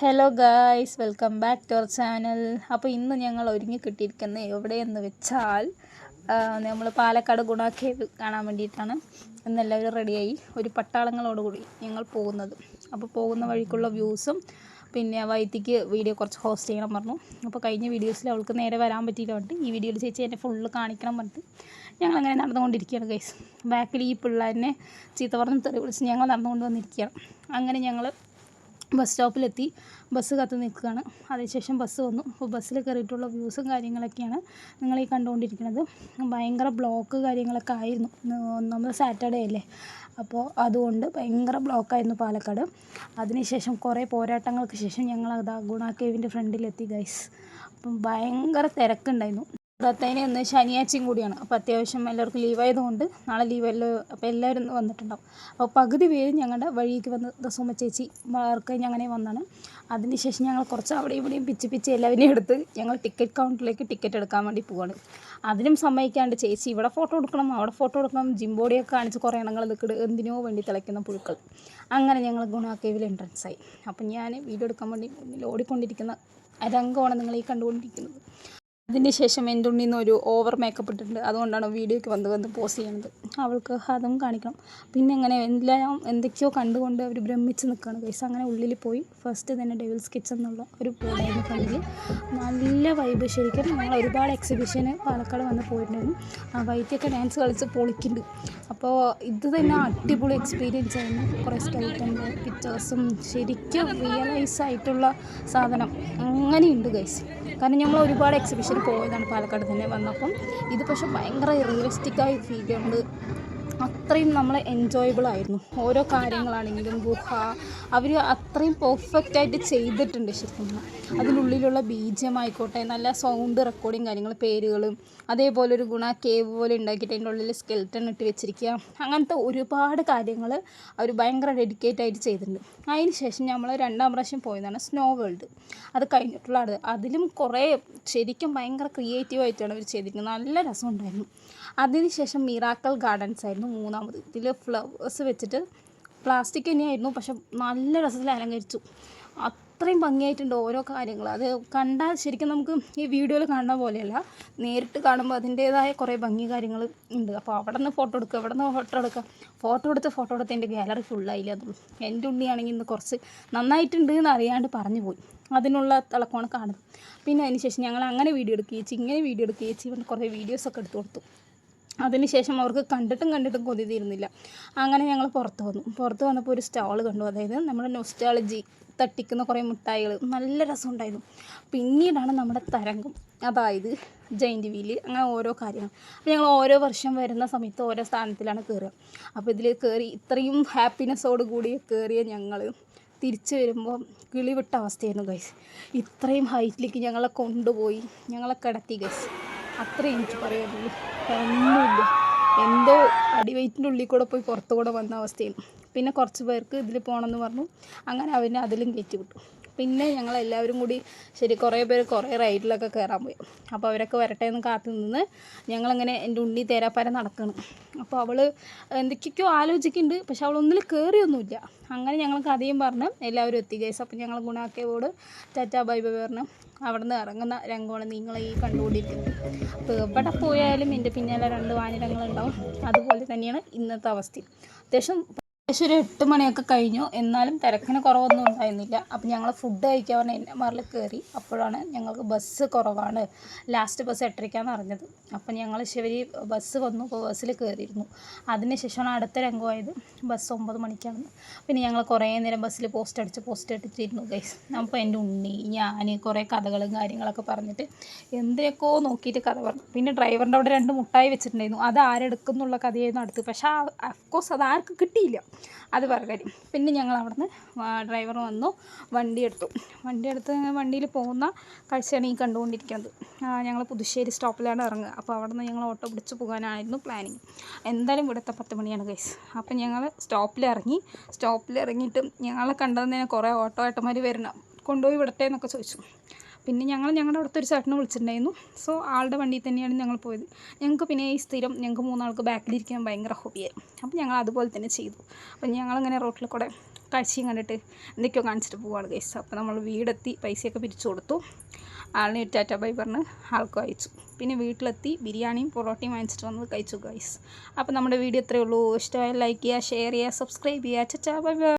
Hello guys welcome back to our channel അപ്പോൾ ഇന്ന് ഞങ്ങൾ ഒരുങ്ങി കിട്ടിയിരിക്കുന്നത് എവിടെയെന്ന് വെച്ചാൽ നമ്മൾ പാലക്കാട് ഗുണാക്കേവ് കാണാൻ വേണ്ടിയിട്ടാണ് ഇന്ന് എല്ലാവരും റെഡിയായി ഒരു പട്ടാളങ്ങളോടുകൂടി ഞങ്ങൾ പോകുന്നത്. അപ്പോൾ പോകുന്ന വഴിക്കുള്ള വ്യൂസും പിന്നെ വൈത്തിക്ക് വീഡിയോ കുറച്ച് ഹോസ്റ്റ് ചെയ്യണം പറഞ്ഞു. അപ്പോൾ കഴിഞ്ഞ വീഡിയോസിൽ അവൾക്ക് നേരെ വരാൻ പറ്റിയില്ല പറഞ്ഞിട്ട് ഈ വീഡിയോയിൽ ചേച്ചി എന്നെ ഫുള്ള് കാണിക്കണം പറഞ്ഞിട്ട് ഞങ്ങളങ്ങനെ നടന്നുകൊണ്ടിരിക്കുകയാണ് ഗൈസ് ബാക്കിൽ ഈ പിള്ളേരെ ചീത്ത പറഞ്ഞ് തെറി വിളിച്ച് ഞങ്ങൾ നടന്നുകൊണ്ട് വന്നിരിക്കുകയാണ്. അങ്ങനെ ഞങ്ങൾ ബസ് സ്റ്റോപ്പിലെത്തി. ബസ് കാത്ത് നിൽക്കുകയാണ്. അതിനുശേഷം ബസ് വന്നു. അപ്പോൾ ബസ്സിൽ കയറിയിട്ടുള്ള വ്യൂസും കാര്യങ്ങളൊക്കെയാണ് നിങ്ങൾ ഈ കണ്ടുകൊണ്ടിരിക്കുന്നത്. ഭയങ്കര ബ്ലോക്ക് കാര്യങ്ങളൊക്കെ ആയിരുന്നു. ഒന്നാമത് സാറ്റർഡേ അല്ലേ? അപ്പോൾ അതുകൊണ്ട് ഭയങ്കര ബ്ലോക്കായിരുന്നു പാലക്കാട്. അതിനുശേഷം കുറേ പോരാട്ടങ്ങൾക്ക് ശേഷം ഞങ്ങൾ അതാ ഗുണ കേവിന്റെ ഫ്രണ്ടിലെത്തി ഗൈസ് അപ്പം ഭയങ്കര തിരക്കുണ്ടായിരുന്നു. ദത്തതിന് ഇന്ന് ശനിയാഴ്ചയും കൂടിയാണ്. അപ്പോൾ അത്യാവശ്യം എല്ലാവർക്കും ലീവായതുകൊണ്ട് നാളെ ലീവല്ലോ അപ്പോൾ എല്ലാവരും വന്നിട്ടുണ്ടാവും. അപ്പോൾ പകുതി പേര് ഞങ്ങളുടെ വഴിക്ക് വന്ന് ദസുമ ചേച്ചി മാർക്ക് അങ്ങനെ വന്നാണ്. അതിനുശേഷം ഞങ്ങൾ കുറച്ച് അവിടെ ഇവിടെയും പിച്ച് പിച്ച് എല്ലാവരെയും എടുത്ത് ഞങ്ങൾ ടിക്കറ്റ് കൗണ്ടറിലേക്ക് ടിക്കറ്റ് എടുക്കാൻ വേണ്ടി പോവാണ്. അതിനും സമ്മതിക്കാണ്ട് ചേച്ചി ഇവിടെ ഫോട്ടോ എടുക്കണം അവിടെ ഫോട്ടോ എടുക്കണം ജിംബോഡിയൊക്കെ കാണിച്ച് കുറേ എണ്ണങ്ങൾ നിൽക്കിട്ട് എന്തിനോ വേണ്ടി തിളയ്ക്കുന്ന പുഴുക്കൾ. അങ്ങനെ ഞങ്ങൾ ഗുണ കേവിൽ എൻട്രൻസ് ആയി. അപ്പം ഞാൻ വീഡിയോ എടുക്കാൻ വേണ്ടി ഓടിക്കൊണ്ടിരിക്കുന്ന രംഗമാണ് നിങ്ങൾ ഈ കണ്ടുകൊണ്ടിരിക്കുന്നത്. അതിന് ശേഷം ഒരു ഓവർ മേക്കപ്പ് ഇട്ടിട്ടുണ്ട്. അതുകൊണ്ടാണ് വീഡിയോയ്ക്ക് വന്ന് വന്ന് പോസ്റ്റ് ചെയ്യുന്നത്. അവൾക്ക് അതും കാണിക്കണം. പിന്നെ അങ്ങനെ എല്ലാം എന്തൊക്കെയോ കണ്ടുകൊണ്ട് അവർ ഭ്രമിച്ച് നിൽക്കുകയാണ് കേസ് അങ്ങനെ ഉള്ളിൽ പോയി. ഫസ്റ്റ് തന്നെ ഡെവിൽസ് കിച്ചൺ എന്നുള്ള ഒരു പോളായിരുന്നു ഫ്രണ്ടിൽ നല്ല വൈബ് ശരിക്കും. ഞങ്ങൾ ഒരുപാട് എക്സിബിഷന് പാലക്കാട് വന്ന് പോയിട്ടുണ്ടായിരുന്നു. ആ വൈദ്യൊക്കെ ഡാൻസ് കളിച്ച് പൊളിക്കുന്നുണ്ട്. അപ്പോൾ ഇത് തന്നെ അടിപൊളി എക്സ്പീരിയൻസ് ആയിരുന്നു. കുറേ സ്കെൽറ്റന്റെ പിക്ചേഴ്സും ശരിക്കും റിയലൈസ് ആയിട്ടുള്ള സാധനം. അങ്ങനെയുണ്ട് ഗൈസ് കാരണം ഞങ്ങൾ ഒരുപാട് എക്സിബിഷൻ പോയതാണ് പാലക്കാട് തന്നെ വന്നപ്പം. ഇത് പക്ഷെ ഭയങ്കര റിയലിസ്റ്റിക്കായി ഫീൽ ചെയ്യുന്നുണ്ട് അത്രയും നമ്മൾ എൻജോയബിൾ ആയിരുന്നു. ഓരോ കാര്യങ്ങളാണെങ്കിലും ഗുഹ അവർ അത്രയും പെർഫെക്റ്റ് ആയിട്ട് ചെയ്തിട്ടുണ്ട് ശരിക്കും അതിനുള്ളിലുള്ള ബീജമായിക്കോട്ടെ നല്ല സൗണ്ട് റെക്കോർഡിങ് കാര്യങ്ങൾ പേരുകളും അതേപോലെ ഒരു ഗുണ കേവ് പോലെ ഉണ്ടാക്കിയിട്ട് അതിന്റെ ഉള്ളിൽ സ്കെൽറ്റൺ ഇട്ട് വെച്ചിരിക്കുക. അങ്ങനത്തെ ഒരുപാട് കാര്യങ്ങൾ അവർ ഭയങ്കര ഡെഡിക്കേറ്റ് ആയിട്ട് ചെയ്തിട്ടുണ്ട്. അതിന് ശേഷം നമ്മൾ രണ്ടാം പ്രാവശ്യം പോയതാണ് സ്നോ വേൾഡ് അത് കഴിഞ്ഞിട്ടുള്ള അത്. അതിലും കുറേ ശരിക്കും ഭയങ്കര ക്രിയേറ്റീവ് ആയിട്ടാണ് അവർ ചെയ്തിരിക്കുന്നത്. നല്ല രസമുണ്ടായിരുന്നു. അതിനുശേഷം മിറാക്കൽ ഗാർഡൻസ് ആയിരുന്നു മൂന്നാമത്. ഇതിൽ ഫ്ലവേഴ്സ് വെച്ചിട്ട് പ്ലാസ്റ്റിക് തന്നെയായിരുന്നു. പക്ഷെ നല്ല രസത്തിൽ അലങ്കരിച്ചു. അത്രയും ഭംഗിയായിട്ടുണ്ട് ഓരോ കാര്യങ്ങൾ അത് കണ്ടാൽ ശരിക്കും നമുക്ക് ഈ വീഡിയോയിൽ കാണുന്ന പോലെയല്ല. നേരിട്ട് കാണുമ്പോൾ അതിന്റേതായ കുറേ ഭംഗി കാര്യങ്ങൾ ഉണ്ട്. അപ്പോൾ അവിടെ നിന്ന് ഫോട്ടോ എടുക്കുക അവിടെ നിന്ന് ഫോട്ടോ എടുക്കുക. ഫോട്ടോ എടുത്ത് ഫോട്ടോ എടുത്ത് എന്റെ ഗാലറി ഫുള്ളായില്ല അതുള്ളൂ എന്റെ ഉണ്ണിയാണെങ്കിൽ ഇന്ന് കുറച്ച് നന്നായിട്ടുണ്ട് എന്ന് അറിയാണ്ട് പറഞ്ഞു പോയി. അതിനുള്ള തിളക്കമാണ് കാണുന്നത്. പിന്നെ അതിന് ശേഷം ഞങ്ങൾ അങ്ങനെ വീഡിയോ എടുക്കുകയും ഇങ്ങനെ വീഡിയോ എടുക്കുകയും കുറേ വീഡിയോസൊക്കെ എടുത്തു കൊടുത്തു. അതിനുശേഷം അവർക്ക് കണ്ടിട്ടും കണ്ടിട്ടും കൊതി തീരുന്നില്ല അങ്ങനെ ഞങ്ങൾ പുറത്ത് വന്നു. പുറത്ത് വന്നപ്പോൾ ഒരു സ്റ്റാൾ കണ്ടു. അതായത് നമ്മുടെ നൊസ്റ്റാളജി തട്ടിക്കുന്ന കുറേ മിഠായികൾ നല്ല രസമുണ്ടായിരുന്നു. പിന്നീടാണ് നമ്മുടെ തരംഗം. അതായത് ജയിന്റ് വീൽ അങ്ങനെ ഓരോ കാര്യങ്ങൾ. അപ്പോൾ ഞങ്ങൾ ഓരോ വർഷം വരുന്ന സമയത്ത് ഓരോ സ്ഥാനത്തിലാണ് കയറുക അപ്പോൾ ഇതിൽ കയറി ഇത്രയും ഹാപ്പിനെസ്സോട് കൂടി കയറിയ ഞങ്ങൾ തിരിച്ചു വരുമ്പോൾ കിളിവിട്ട അവസ്ഥയായിരുന്നു ഗൈസ് ഇത്രയും ഹൈറ്റിലേക്ക് ഞങ്ങളെ കൊണ്ടുപോയി. ഞങ്ങളെ കിടത്തി ഗൈസ് അത്രയും എനിക്ക് പറയാനുള്ളൂ. ഒന്നുമില്ല. എന്തോ അടിവയറ്റിന്റെ ഉള്ളിൽ കൂടെ പോയി പുറത്തു കൂടെ വന്ന അവസ്ഥയാണ്. പിന്നെ കുറച്ച് പേർക്ക് ഇതിൽ പോകണമെന്ന് പറഞ്ഞു. അങ്ങനെ അവനെ അതിലും കയറ്റി വിട്ടു. പിന്നെ ഞങ്ങൾ എല്ലാവരും കൂടി ശരി കുറേ പേര് കുറേ റൈഡിലൊക്കെ കയറാൻ പോയി. അപ്പോൾ അവരൊക്കെ വരട്ടെ എന്ന് കാത്തു നിന്ന് ഞങ്ങളങ്ങനെ എന്റെ ഉണ്ണി തേരാപ്പാര നടക്കണം. അപ്പോൾ അവൾ എന്തൊക്കെയൊക്കെയോ ആലോചിക്കുന്നുണ്ട് പക്ഷെ അവൾ ഒന്നിൽ കയറിയൊന്നുമില്ല അങ്ങനെ ഞങ്ങൾ കഥയും പറഞ്ഞ് എല്ലാവരും എത്തി ഗൈസ് അപ്പോൾ ഞങ്ങൾ ഗുണാക്കിയവോട് ടാറ്റാ ബൈ ബൈ പറഞ്ഞ്. അവിടെ നിന്ന് ഇറങ്ങുന്ന രംഗമാണ് നിങ്ങൾ ഈ കണ്ടുകൊണ്ടിരിക്കുന്നത് അപ്പോൾ എവിടെ പോയാലും എന്റെ പിന്നാലെ രണ്ട് വാനിരങ്ങളുണ്ടാവും അതുപോലെ തന്നെയാണ് ഇന്നത്തെ അവസ്ഥ അത്യാവശ്യം ഏകദേശം ഒരു എട്ട് മണിയൊക്കെ കഴിഞ്ഞു. എന്നാലും തിരക്കിന് കുറവൊന്നും ഉണ്ടായിരുന്നില്ല. അപ്പം ഞങ്ങൾ ഫുഡ് കഴിക്കാൻ പറഞ്ഞ എന്നെ മാറിൽ കയറി അപ്പോഴാണ് ഞങ്ങൾക്ക് ബസ് കുറവാണ്. ലാസ്റ്റ് ബസ് എട്ടരയ്ക്കാന്ന് അറിഞ്ഞത്. അപ്പം ഞങ്ങൾ ശിവരി ബസ് വന്നു. അപ്പോൾ ബസ്സിൽ കയറിയിരുന്നു അതിന് ശേഷമാണ് അടുത്ത രംഗമായത് ബസ് ഒമ്പത് മണിക്കാണ്. പിന്നെ ഞങ്ങൾ കുറേ നേരം ബസ്സിൽ പോസ്റ്റ് അടിച്ച് പോസ്റ്റ് അടിച്ചിരുന്നു ഗൈസ് അപ്പോൾ എന്റെ ഉണ്ണി ഞാൻ കുറേ കഥകളും കാര്യങ്ങളൊക്കെ പറഞ്ഞിട്ട് എന്തിനൊക്കെയോ നോക്കിയിട്ട് കഥ പറഞ്ഞു. പിന്നെ ഡ്രൈവറിന്റെ അവിടെ രണ്ട് മുട്ടായി വെച്ചിട്ടുണ്ടായിരുന്നു. അത് ആരെടുക്കുന്നുള്ള കഥയായിരുന്നു അടുത്ത് പക്ഷേ അഫ്കോഴ്സ് അത് ആർക്കും കിട്ടിയില്ല. അത് വേറെ പിന്നെ ഞങ്ങൾ അവിടുന്ന് ഡ്രൈവർ വന്നു വണ്ടി എടുത്തു. വണ്ടി എടുത്ത് വണ്ടിയിൽ പോകുന്ന കാഴ്ചയാണ് ഈ കണ്ടുകൊണ്ടിരിക്കുന്നത്. ഞങ്ങൾ പുതുശ്ശേരി സ്റ്റോപ്പിലാണ് ഇറങ്ങുക. അപ്പോൾ അവിടുന്ന് ഞങ്ങൾ ഓട്ടോ പിടിച്ച് പോകാനായിരുന്നു പ്ലാനിങ് എന്തായാലും ഇവിടുത്തെ പത്ത് മണിയാണ് ഗൈസ് അപ്പം ഞങ്ങൾ സ്റ്റോപ്പിൽ ഇറങ്ങി സ്റ്റോപ്പിൽ ഇറങ്ങിയിട്ട് ഞങ്ങളെ കണ്ടതിന് കുറേ ഓട്ടോ ഏട്ടന്മാർ വരണം. കൊണ്ടുപോയി വിടട്ടെ എന്നൊക്കെ ചോദിച്ചു. പിന്നെ ഞങ്ങൾ ഞങ്ങളുടെ അടുത്തൊരു ഒരു ചേട്ടനെ വിളിച്ചിട്ടുണ്ടായിരുന്നു. സോ ആളുടെ വണ്ടിയിൽ തന്നെയാണ് ഞങ്ങൾ പോയത്. ഞങ്ങൾക്ക് പിന്നെ ഈ സ്ഥിരം ഞങ്ങൾക്ക് മൂന്നാൾക്ക് ബാക്കിലിരിക്കാൻ ഭയങ്കര ഹോബിയായിരുന്നു അപ്പോൾ ഞങ്ങൾ അതുപോലെ തന്നെ ചെയ്തു. അപ്പോൾ ഞങ്ങളങ്ങനെ റോട്ടിൽ കൂടെ കാഴ്ചയും കണ്ടിട്ട് എന്തൊക്കെയോ കാണിച്ചിട്ട് പോവാണ് ഗൈസ് അപ്പോൾ നമ്മൾ വീടെത്തി പൈസയൊക്കെ പിരിച്ചു കൊടുത്തു. ആളിനെ ഒരു ടാറ്റ ബൈ പറഞ്ഞ് ആൾക്കും അയച്ചു. പിന്നെ വീട്ടിലെത്തി ബിരിയാണിയും പൊറോട്ടയും വാങ്ങിച്ചിട്ട് വന്നത് കഴിച്ചു ഗൈസ് അപ്പോൾ നമ്മുടെ വീഡിയോ ഇത്രയേ ഉള്ളൂ. ഇഷ്ടമായ ലൈക്ക് ചെയ്യുക ഷെയർ ചെയ്യുക സബ്സ്ക്രൈബ് ചെയ്യുക. Bye bye